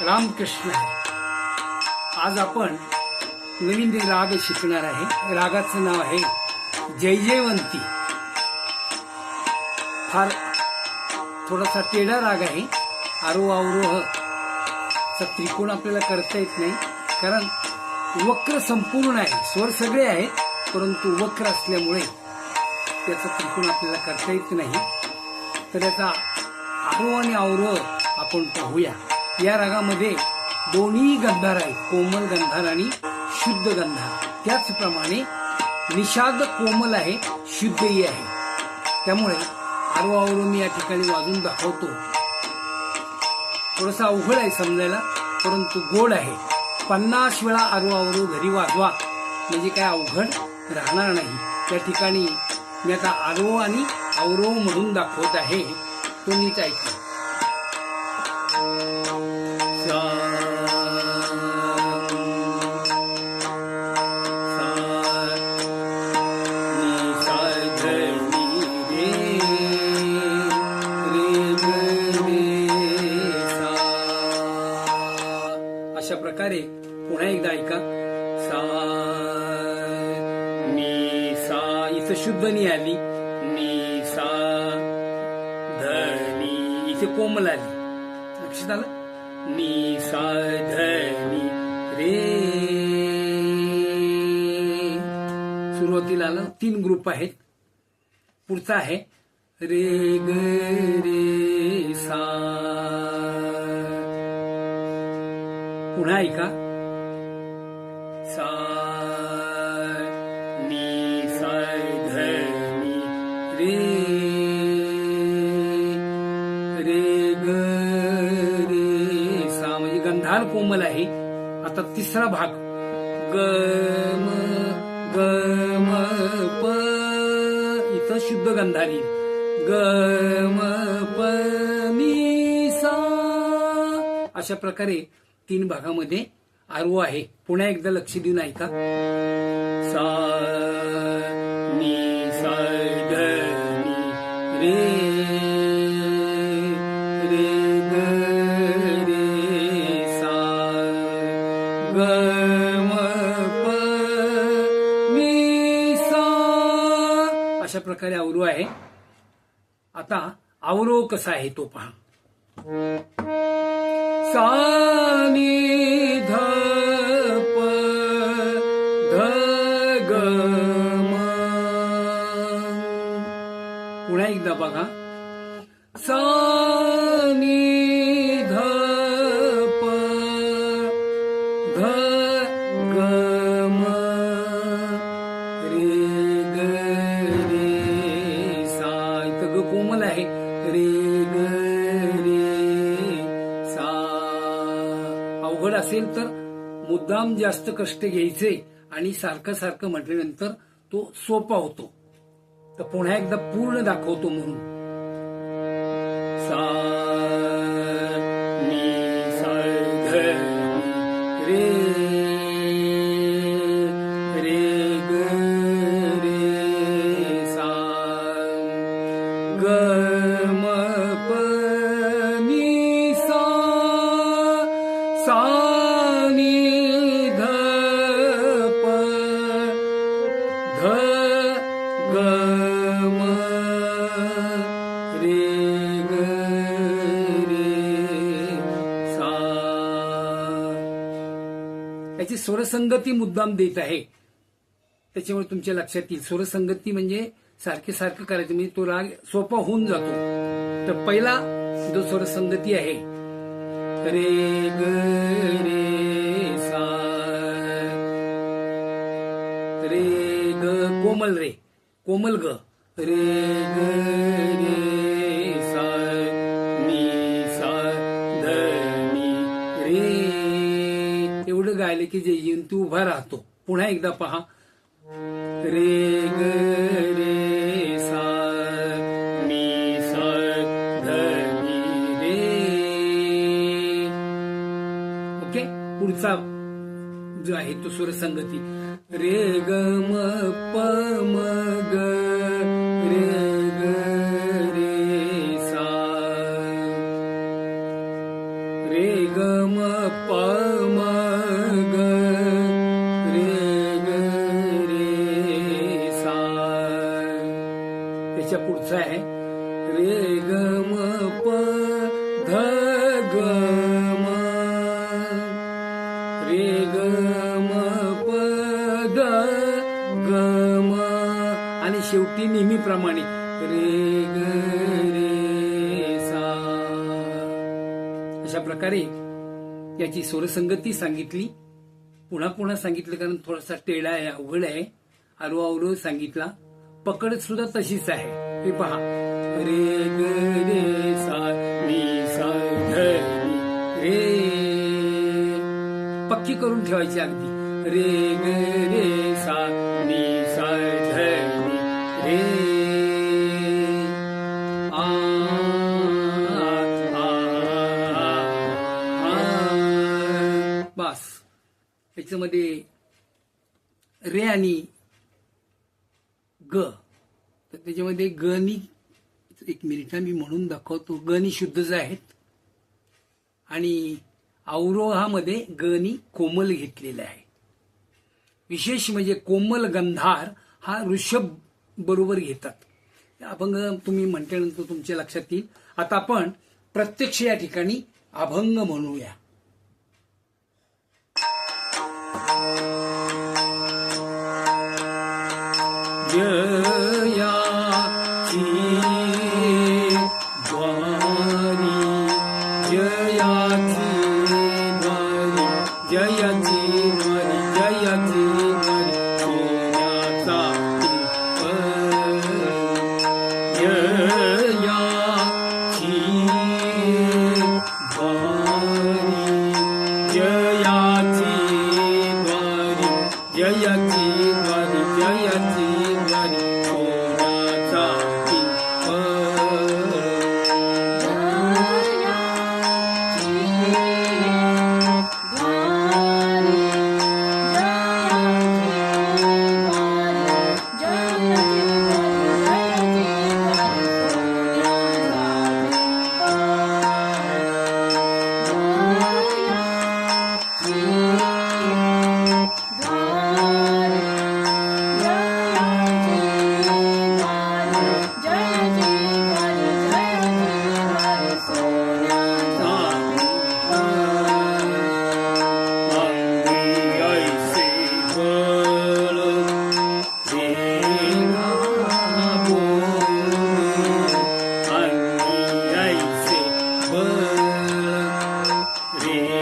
रामकृष्ण. आज आपण नवीन राग शिकणार आहे रागाचं नाव आहे जय जयवंती. फार थोडासा टेढा राग आहे. आरोह अवरोह चा त्रिकोण आपल्याला करता येत नाही. कारण वक्र संपूर्ण आहे. स्वर सगळे आहेत परंतु वक्र असल्यामुळे त्याचा त्रिकोण आपल्याला करता येत नाही. तर याचा आरोह आणि अवरोह आपण पाहूया. या रागामध्ये दोन्ही गंधार आहेत. कोमल गंधार आणि शुद्ध गंधार. त्याचप्रमाणे निषाद कोमल आहे शुद्धही आहे. त्यामुळे आरोह मी या ठिकाणी वाजून दाखवतो. थोडंसं अवघड आहे समजायला परंतु गोड आहे. पन्नास वेळा आरोआवरो घरी वाजवा. म्हणजे काय अवघड राहणार नाही. त्या ठिकाणी मी आता आरो आणि अवरो म्हणून दाखवत आहे. तो नीट ऐका. सुरुवातीला आलं. तीन ग्रुप आहेत. पुढचा आहे. रे ग रे सा. पुन्हा ऐका सा नी सा ध नी. रे रे ग रे सा. म्हणजे गंधार कोमल आहे. आता तिसरा भाग. ग म ग म प इथं शुद्ध गंधारी ग म प मी सा अशा प्रकारे तीन भागामध्ये आरो आहे. पुन्हा एकदा लक्ष देऊन ऐका. सा सा सुरू आहे. आता आवरो कसा आहे तो पहा. सा नी ध प ध ग पुन्हा एकदा बघा. असेल तर मुद्दाम जास्त कष्ट घ्यायचे आणि सारखं सारखं म्हटल्यानंतर तो सोपा होतो. तर पुन्हा एकदा पूर्ण दाखवतो म्हणून. सा त्याची स्वरसंगती मुद्दाम देत आहे. त्याच्यामुळे तुमच्या लक्षात येईल. स्वरसंगती म्हणजे सारखे सारखं करायचं. म्हणजे तो राग सोपा होऊन जातो. तर पहिला जो स्वरसंगती आहे रे ग रे सा रे ग कोमल रे कोमल ग रे ग रे की जे येऊन उभा राहतो. पुन्हा एकदा पहा. रे ग रे सा मी स ध रे. ओके? पुढचा जो आहे तो सुरसंगती रे ग म प म ग रे ग रे सा. रे ग म प ती नेहमीप्रमाणे. रे ग रे सा. अशा प्रकारे याची स्वरसंगती सांगितली. पुन्हा पुन्हा सांगितलं कारण थोडासा टेढा आहे अवघड आहे. आरो अवरो सांगितला. पकड सुद्धा तशीच आहे. हे पहा. रे ग रे सा मी सा ध रे. पक्की करून ठेवायची अगदी. रे ग रे सा. याच्यामध्ये रे आणि ग. तर त्याच्यामध्ये गनी एक मिनिट मी म्हणून दाखवतो. गनी जे आहेत आणि अवरोहामध्ये गनी कोमल घेतलेला आहे. विशेष म्हणजे कोमल गंधार हा ऋषभ बरोबर घेतात. अभंग तुम्ही म्हटल्यानंतर तुमच्या लक्षात येईल. आता आपण प्रत्यक्ष या ठिकाणी अभंग म्हणूया. जयाची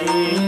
करीन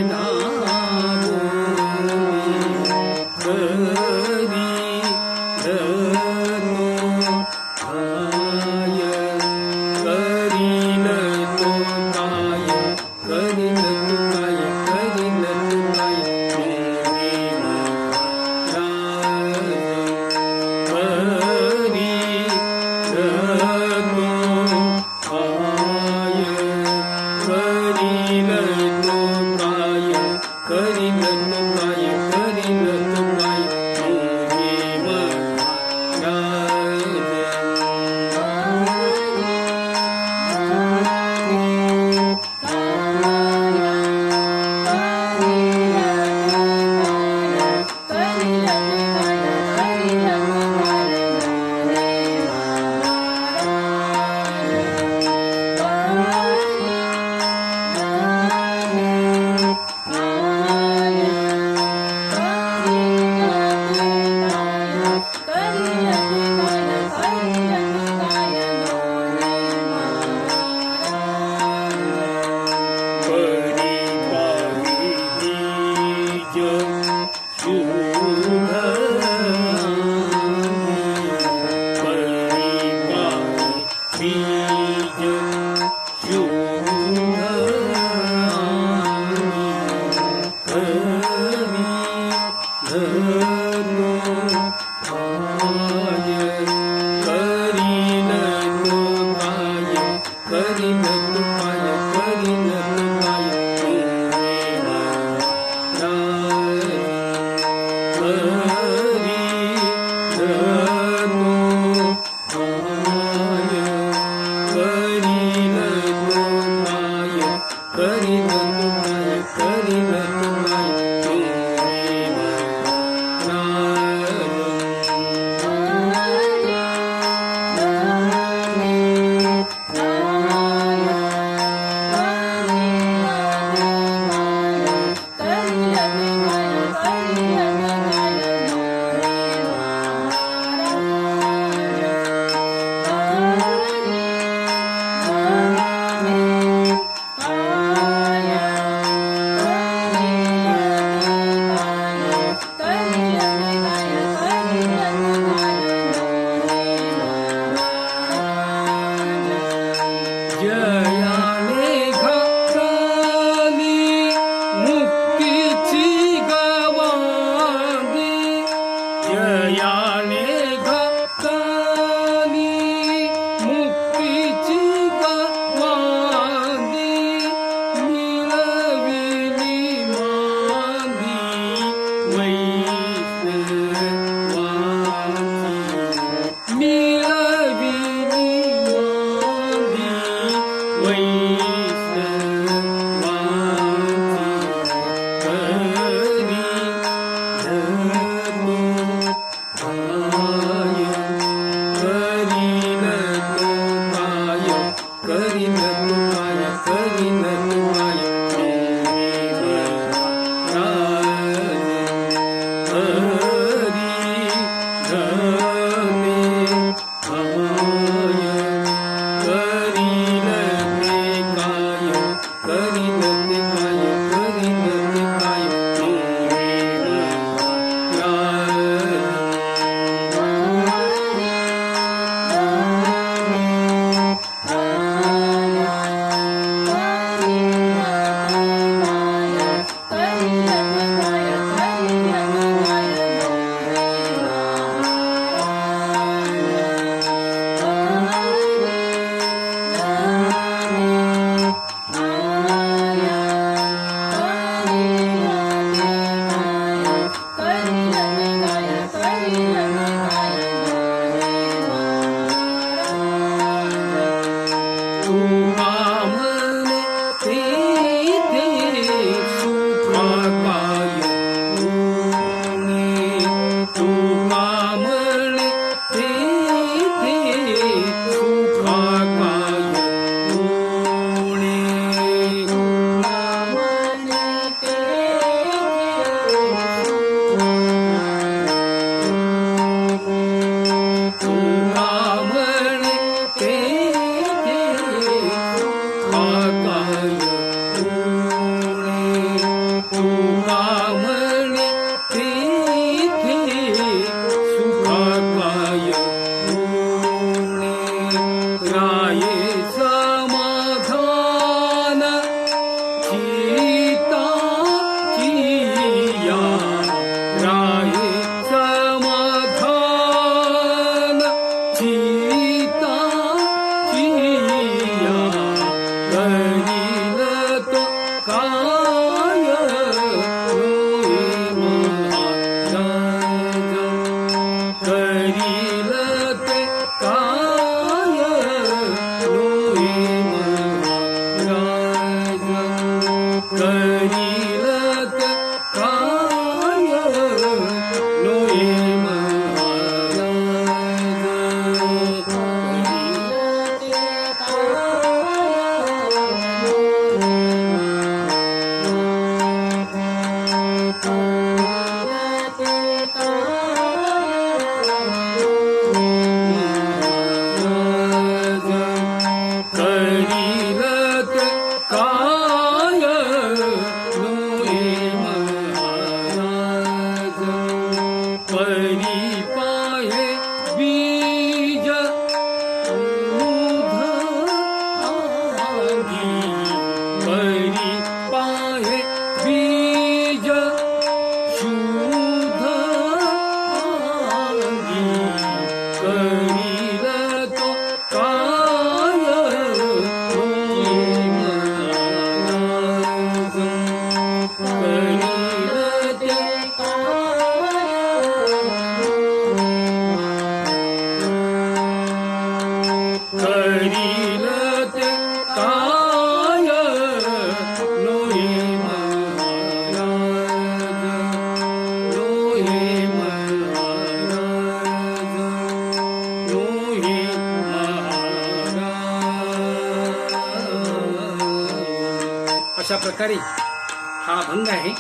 अशा प्रकारे हा अभंग आहे.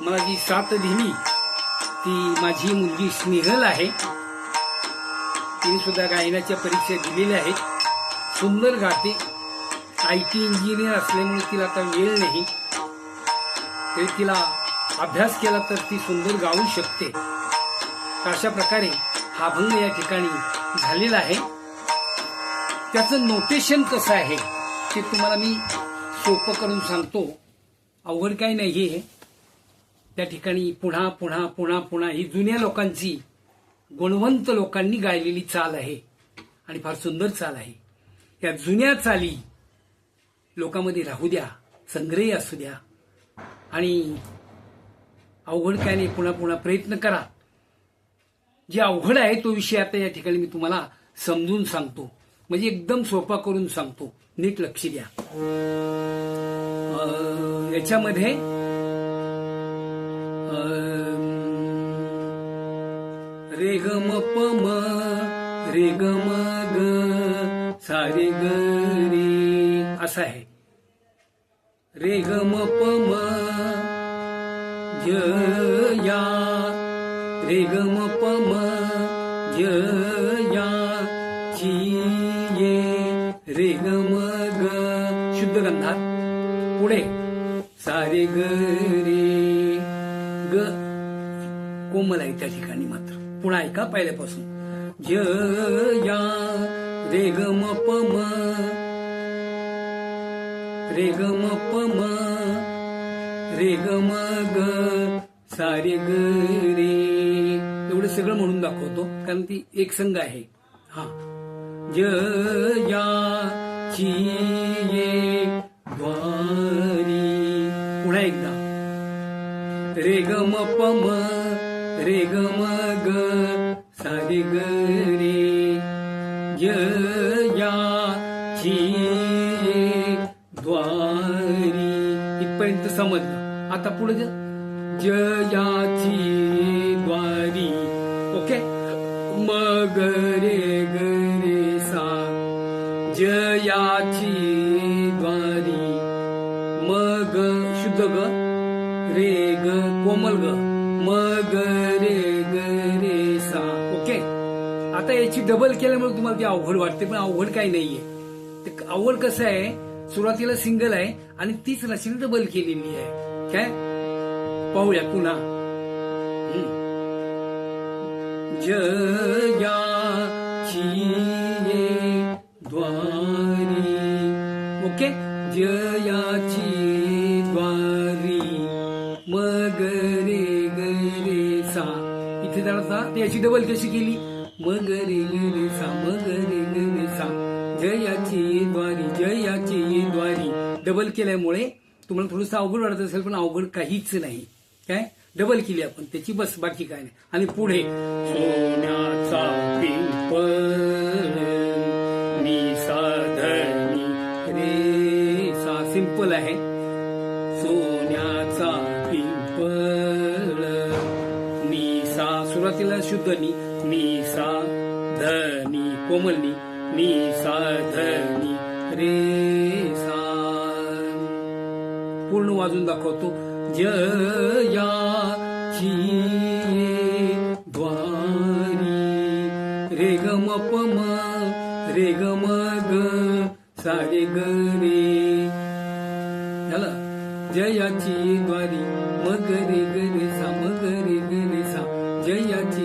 मला जी साथ दिली. ती माझी मुलगी स्नेहल आहे. तिने सुद्धा गायनाच्या परीक्षा दिलेल्या आहेत. सुंदर गाते. आय टी इंजिनियर असल्यामुळे तिला आता वेळ नाही. तरी तिला अभ्यास केला तर ती सुंदर गाऊ शकते. अशा प्रकारे हा अभंग या ठिकाणी झालेला आहे. त्याचं नोटेशन कसं आहे ते तुम्हाला मी सोपं करून सांगतो. अवघड काही नाही आहे त्या ठिकाणी पुन्हा पुन्हा पुन्हा पुन्हा ही जुन्या लोकांची गुणवंत लोकांनी गायलेली चाल आहे. आणि फार सुंदर चाल आहे. या जुन्या चाली लोकांमध्ये राहू द्या संग्रही असू द्या. आणि अवघड काय नाही पुन्हा पुन्हा प्रयत्न करा. जे अवघड आहे तो विषय आता या ठिकाणी मी तुम्हाला समजून सांगतो. म्हणजे एकदम सोपा करून सांगतो. नीट लक्ष द्या. याच्यामध्ये रे ग म प म रे ग म ग सा रे ग रे असं आहे. रे ग म प म ज या. रे ग म प म ज या. ची ये. रे ग म ग गंधात पुढे. सा ग रे ग. कोमल आहे त्या ठिकाणी मात्र. पुन्हा ऐका पहिल्यापासून. ज या रे ग म प म रे ग. म प म रे ग म ग सारे ग रे एवढं सगळं म्हणून दाखवतो कारण ती एक संघ आहे. हा. ज या ची ये. ग म रे ग म ग सा रे ग रे ज या ची द्वारी इथपर्यंत समजलं. आता पुढे ज- जयाची द्वारी ओके? मग रे ग रे सा. जयाची द्वारी मग शुद्ध ग. रे ग कोमल ग. ग रे ग रे सा. ओके आता याची डबल केल्यामुळे तुम्हाला ती अवघड वाटते पण अवघड काही नाहीये. ते अवघड कसं आहे सुरुवातीला सिंगल आहे आणि तीच रचना डबल केलेली आहे. काय पाहूया पुन्हा. जया द्वारी. ओके जया इथे त्याची डबल कशी केली? मग रे ग सा मग रे सा जयाची द्वारी जयाची द्वारी. डबल केल्यामुळे तुम्हाला थोडंसं अवघड वाटत असेल पण अवघड काहीच नाही. काय? डबल केली आपण. त्याची बस बाकी काय नाही. आणि पुढे. सुरुवातीला शुद्ध नी मी सा धनी कोमलनी मी सा धनी रे सा पूर्ण वाजून दाखवतो. जयाची द्वारी रे ग म प म रे ग म ग सा रे ग रे. झालं जयाची द्वारी मग रे ग रे सा मग रे ग रे सा. जयाची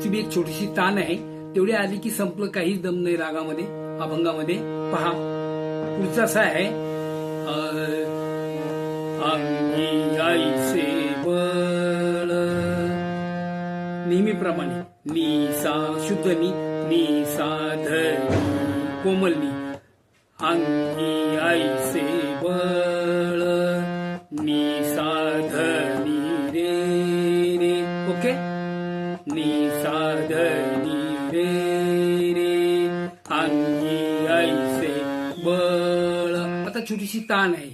पुढची एक छोटीशी ताण आहे. तेवढी आली की संपलं काहीच दम नाही रागामध्ये अभंगामध्ये. पहा पुढचं असं आहे. अ, अंगी आईचे बळ नेहमीप्रमाणे नी सा शुद्ध नी नी सा धनी कोमल नी अंगी से बळ रे अंगी बळ. आता छोटीशी ताण आहे.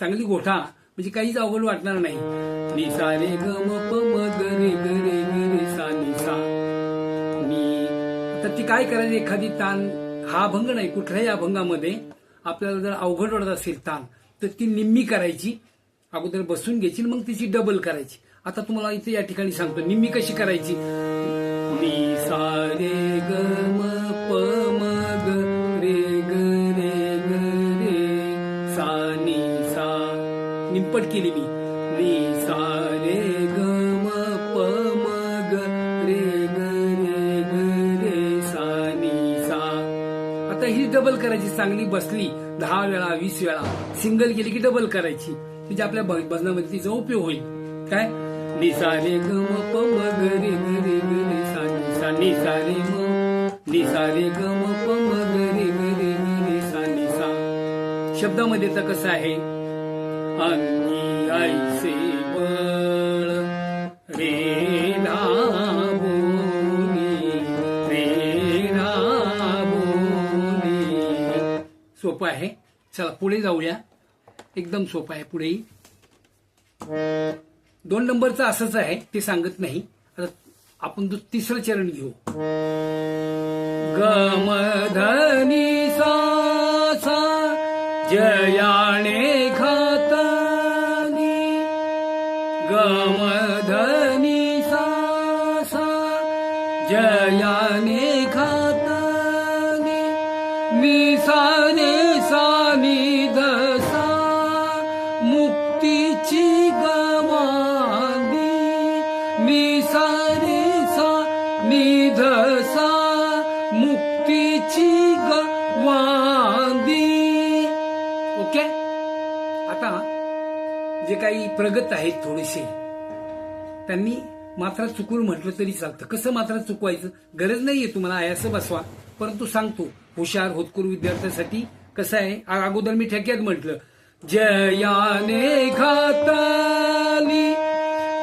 चांगली गोठा म्हणजे काहीच अवघड वाटणार नाही. निसा रे ग म प म ग रे ग रे सा मी आता ती काय करायची एखादी तान हा अभंग नाही कुठल्याही अभंगामध्ये. आपल्याला जर अवघड वाटत असेल ताण तर ती निम्मी करायची. अगोदर बसून घ्यायची मग तिची डबल करायची. आता तुम्हाला इथे या ठिकाणी सांगतो निम्मी कशी करायची? मी सा रे ग म प म ग रे ग रे ग रे सा. सा निंपट केली मी. नी सा रे ग म प म ग रे ग रे ग रे सा. नी सा आता ही डबल करायची चांगली बसली दहा वेळा वीस वेळा. सिंगल केली की डबल करायची. म्हणजे आपल्या भजनामध्ये तिचा उपयोग होईल. काय? निसा रे ग म प म ग रे ग रे ग रे निसा नि रे म निसा रे ग म प म ग रे म रे म रे सा नि सा शब्दामध्ये तर कसं आहे? अंगी ऐसे बळ रे बोली रे बोली. सोपं आहे? चला पुढे जाऊया. एकदम सोपं आहे पुढेही. दोन नंबरचं असंच आहे ते सांगत नाही. आता आपण तिसरं चरण घेऊ. गमधनी सा सा जयाने खातानी. गमधनी काही प्रगत आहेत थोडेसे. त्यांनी मात्र चुकून म्हटलं तरी चालतं. कसं मात्र चुकवायचं? गरज नाहीये तुम्हाला आयासं बसवा परंतु सांगतो हुशार होतकूर विद्यार्थ्यांसाठी कसं आहे? अगोदर मी ठेक्यात म्हटलं जयाने घाताली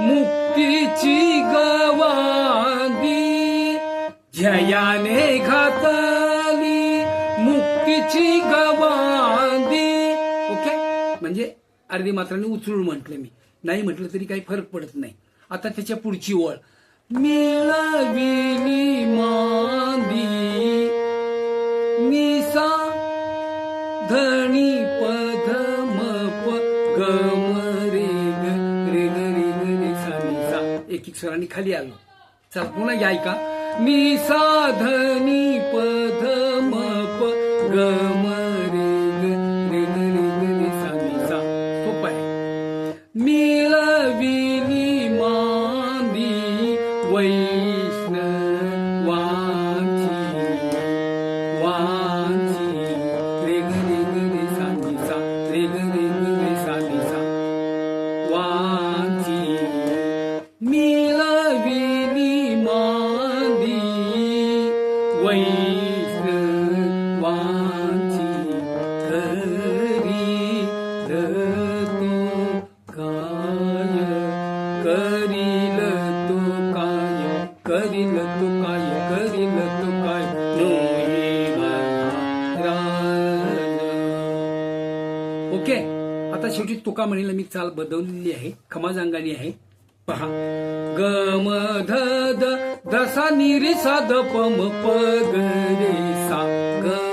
मुक्तीची गवादी जयाने घाताली मुक्तीची गवांदी अर्धी मात्राने उचलून म्हटलं मी. नाही म्हटलं तरी काही फरक पडत नाही. आता त्याच्या पुढची ओळ. मिळविली मांदी. निसा धणी पध मप गम रे ग रे ग रे सा नि एक एक स्वरांनी खाली आलो. चला पुन्हा या ऐका. निसा धनी पध मप गम bye. बदललेली आहे खमाज अंगाने आहे. पहा. गम ध द दसा निरी सा द पम प ग रे सा. ग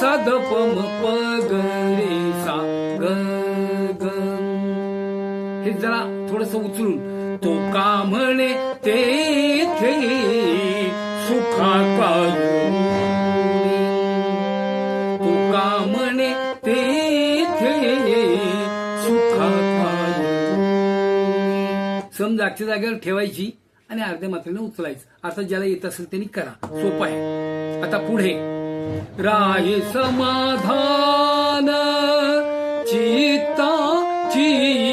सा ध पम प ग रे सा ग. ग हे जरा थोडस उचलून. तो का म्हणे तेथे सुखा तो का म्हणे तेथे सुखा काय समजा आजच्या जागेवर ठेवायची आणि अर्ध्या मात्रेने उचलायचं. आता ज्याला येत असेल त्यांनी करा. सोपं आहे. आता पुढे. राहे समाधान चित्ता चिया